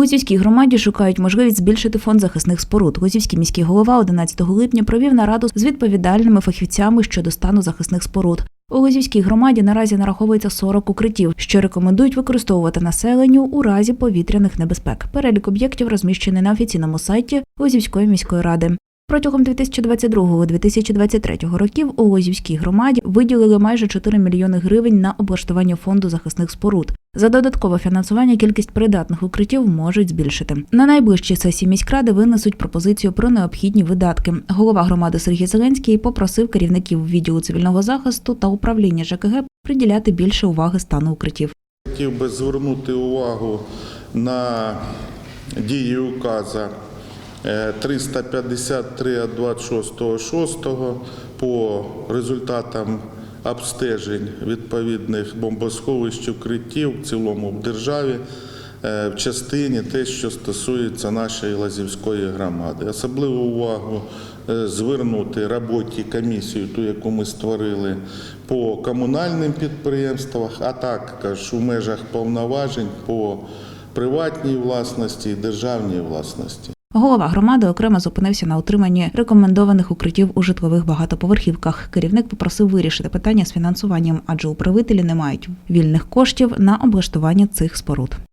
Гузівській громаді шукають можливість збільшити фонд захисних споруд. Гузівський міський голова 11 липня провів нараду з відповідальними фахівцями щодо стану захисних споруд. У Лозівській громаді наразі нараховується 40 укриттів, що рекомендують використовувати населенню у разі повітряних небезпек. Перелік об'єктів розміщений на офіційному сайті Лозівської міської ради. Протягом 2022-2023 років у Лозівській громаді виділили майже 4 мільйони гривень на облаштування фонду захисних споруд. За додаткове фінансування кількість придатних укриттів можуть збільшити. На найближчій сесії міськради винесуть пропозицію про необхідні видатки. Голова громади Сергій Зеленський попросив керівників відділу цивільного захисту та управління ЖКГ приділяти більше уваги стану укриттів. Хотів би звернути увагу на дії указа 353 від 26.06 по результатам обстежень відповідних бомбосховищ укриттів в цілому в державі е, в частині те, що стосується нашої Лазівської громади. Особливу увагу е, звернути роботі комісію, ту, яку ми створили по комунальним підприємствах, а також у межах повноважень по приватній власності і державній власності. Голова громади окремо зупинився на утриманні рекомендованих укриттів у житлових багатоповерхівках. Керівник попросив вирішити питання з фінансуванням, адже управителі не мають вільних коштів на облаштування цих споруд.